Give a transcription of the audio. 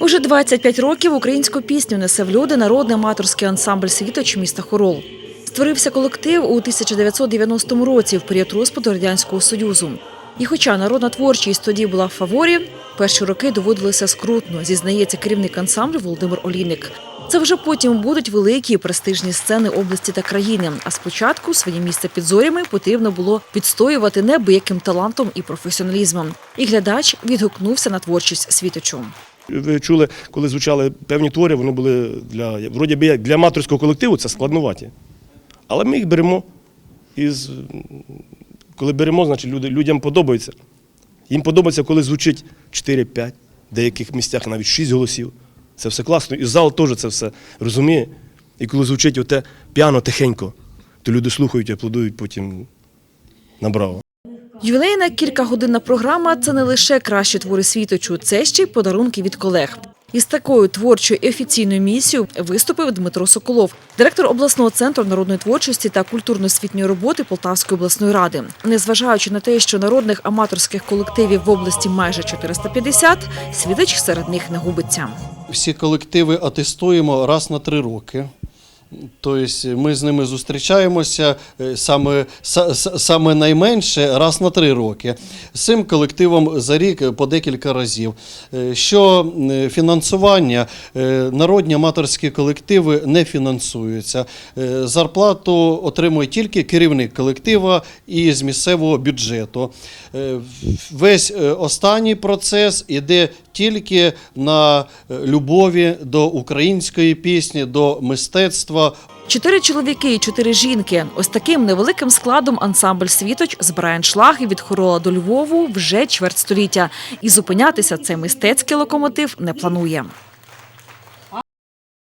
Уже 25 років українську пісню несе в люди народний аматорський ансамбль «Світоч» міста Хорол. Створився колектив у 1990 році в період розпаду Радянського Союзу. І хоча народна творчість тоді була в фаворі, перші роки доводилося скрутно, зізнається керівник ансамблю Володимир Олійник. Це вже потім будуть великі престижні сцени області та країни. А спочатку своє місце під зорями потрібно було відстоювати неабияким талантом і професіоналізмом. І глядач відгукнувся на творчість світочу. Ви чули, коли звучали певні твори, вони були для вроді би для аматорського колективу, це складнуваті. Але ми їх беремо із. Коли беремо, значить люди, людям подобається. Їм подобається, коли звучить 4-5, в деяких місцях навіть 6 голосів. Це все класно. І зал теж це все розуміє. І коли звучить оте піано тихенько, то люди слухають і аплодують потім на браво. Ювілейна кількагодинна програма це не лише кращі твори світочу, це ще й подарунки від колег. Із такою творчою і офіційною місією виступив Дмитро Соколов, директор обласного центру народної творчості та культурно-освітньої роботи Полтавської обласної ради. Незважаючи на те, що народних аматорських колективів в області майже 450, світоч серед них не губиться. Всі колективи атестуємо раз на три роки. Тобто ми з ними зустрічаємося е, саме, са- са- саме найменше раз на три роки. З цим колективом за рік по декілька разів. Е, Що е, фінансування, е, народні аматорські колективи не фінансуються. Е, Зарплату отримує тільки керівник колектива і з місцевого бюджету. Е, Весь е, останній процес іде тільки на е, любові до української пісні, до мистецтва. Чотири чоловіки і чотири жінки. Ось таким невеликим складом ансамбль світоч збирає шлаги від Хорола до Львову вже чверть століття. І зупинятися цей мистецький локомотив не планує.